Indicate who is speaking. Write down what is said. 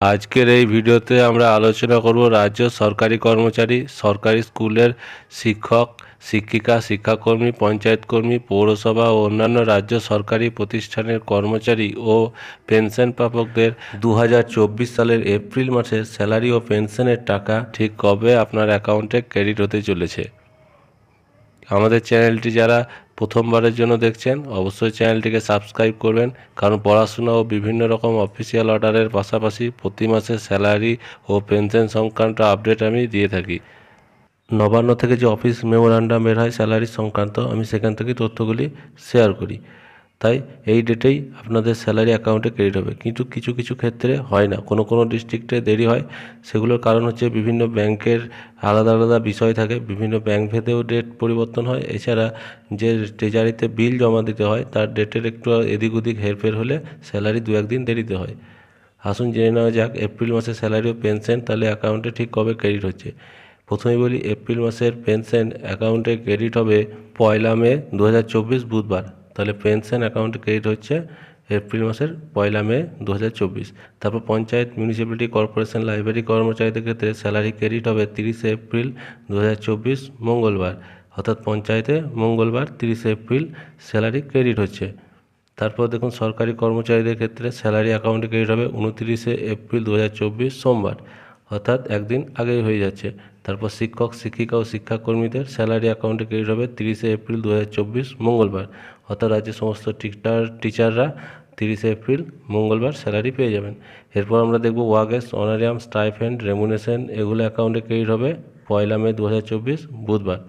Speaker 1: আজকের এই ভিডিওতে আমরা আলোচনা করব রাজ্য সরকারি কর্মচারী, সরকারি স্কুলের শিক্ষক, শিক্ষিকা, শিক্ষাকর্মী, পঞ্চায়েত কর্মী, পৌরসভা ও অন্যান্য রাজ্য সরকারি প্রতিষ্ঠানের কর্মচারী ও পেনশন প্রাপকদের দু হাজার চব্বিশ সালের এপ্রিল মাসে স্যালারি ও পেনশনের টাকা ঠিক কবে আপনার অ্যাকাউন্টে ক্রেডিট হতে চলেছে? আমাদের চ্যানেলটি যারা প্রথমবারের জন্য দেখছেন, অবশ্যই চ্যানেলটিকে সাবস্ক্রাইব করবেন, কারণ পড়াশোনা ও বিভিন্ন রকম অফিসিয়াল অর্ডারের পাশাপাশি প্রতি মাসে স্যালারি ও পেনশন সংক্রান্ত আপডেট আমি দিয়ে থাকি। নবান্ন থেকে যে অফিস মেমোরান্ডাম বের হয় স্যালারি সংক্রান্ত, আমি সেখান থেকে তথ্যগুলি শেয়ার করি। তাই এই ডেটেই আপনাদের স্যালারি অ্যাকাউন্টে ক্রেডিট হবে। কিন্তু কিছু কিছু ক্ষেত্রে হয় না। কোনো কোনো ডিস্ট্রিক্টে দেরি হয়। সেগুলোর কারণ হচ্ছে বিভিন্ন ব্যাংকের আলাদা আলাদা বিষয় থাকে। বিভিন্ন ব্যাংক ভেদেও ডেট পরিবর্তন হয়। এছাড়া যে ট্রেজারিতে বিল জমা দিতে হয়, তার ডেটের একটু এদিক ওদিক হেরফের হলে স্যালারি দু একদিন দেরিতে হয়। আসুন জেনে নেওয়া যাক এপ্রিল মাসের স্যালারি ও পেনশন তাহলে অ্যাকাউন্টে ঠিক কবে ক্রেডিট হচ্ছে? প্রথমেই বলি এপ্রিল মাসের পেনশন অ্যাকাউন্টে ক্রেডিট হবে পয়লা মে দু হাজার চব্বিশ বুধবার। তাহলে পেনশন অ্যাকাউন্ট ক্রেডিট হচ্ছে এপ্রিল মাসের পয়লা মে দু হাজার চব্বিশ। তারপর পঞ্চায়েত মিউনিসিপ্যালিটি কর্পোরেশন লাইব্রেরি কর্মচারীদের ক্ষেত্রে স্যালারি ক্রেডিট হবে তিরিশে এপ্রিল দু হাজার চব্বিশ, মঙ্গলবার। অর্থাৎ পঞ্চায়েতে মঙ্গলবার তিরিশে এপ্রিল স্যালারি ক্রেডিট হচ্ছে। তারপর দেখুন সরকারি কর্মচারীদের ক্ষেত্রে স্যালারি অ্যাকাউন্টে ক্রেডিট হবে উনতিরিশে এপ্রিল দু হাজার চব্বিশ, সোমবার। অর্থাৎ একদিন আগেই হয়ে যাচ্ছে। তারপর শিক্ষক, শিক্ষিকা ও শিক্ষাকর্মীদের স্যালারি অ্যাকাউন্টে ক্রেডিট হবে তিরিশে এপ্রিল দু হাজার চব্বিশ, মঙ্গলবার। অর্থাৎ রাজ্যের সমস্ত টিচার টিচাররা তিরিশে এপ্রিল, মঙ্গলবার স্যালারি পেয়ে যাবেন। এরপর আমরা দেখব ওয়াগেস, অনারিয়াম, স্টাইফেন্ড, রেমুনেশন, এগুলো অ্যাকাউন্টে ক্রেডিট হবে পয়লা মে দু হাজার চব্বিশ, বুধবার।